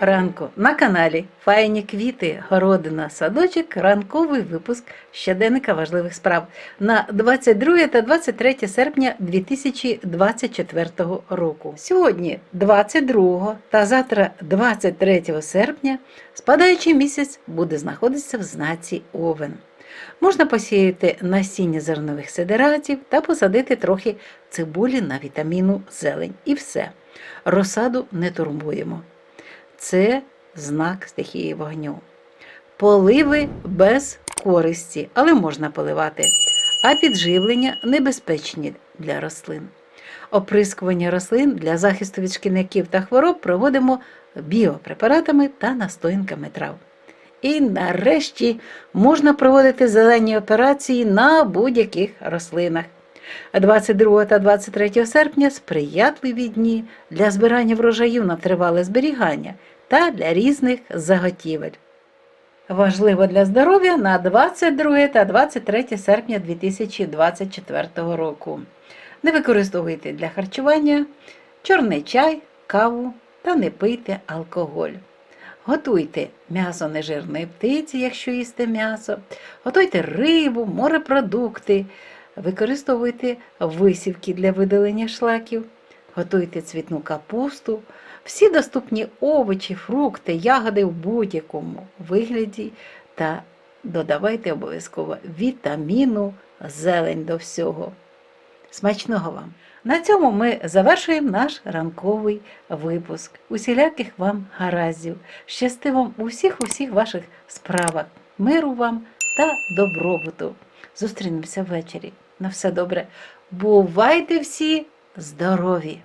ранку на каналі Файні квіти, городина, садочок, ранковий випуск щоденника важливих справ на 22 та 23 серпня 2024 року. Сьогодні, 22 та завтра, 23 серпня, спадаючий місяць буде знаходитися в знаці Овен. Можна посіяти насіння зернових сидератів та посадити трохи цибулі на вітаміну зелень. І все. Розсаду не турбуємо. Це знак стихії вогню. Поливи без користі, але можна поливати, а підживлення небезпечні для рослин. Оприскування рослин для захисту від шкідників та хвороб проводимо біопрепаратами та настоянками трав. І нарешті можна проводити зелені операції на будь-яких рослинах. 22 та 23 серпня сприятливі дні для збирання врожаю на тривале зберігання та для різних заготівель. Важливо для здоров'я на 22 та 23 серпня 2024 року. Не використовуйте для харчування чорний чай, каву та не пийте алкоголь. Готуйте м'ясо нежирної птиці, якщо їсте м'ясо, готуйте рибу, морепродукти, використовуйте висівки для видалення шлаків, готуйте цвітну капусту, всі доступні овочі, фрукти, ягоди в будь-якому вигляді та додавайте обов'язково вітаміну, зелень до всього. Смачного вам! На цьому ми завершуємо наш ранковий випуск. Усіляких вам гараздів, щасти вам у всіх усіх ваших справах, миру вам та добробуту. Зустрінемося ввечері. На все добре. Бувайте всі здорові!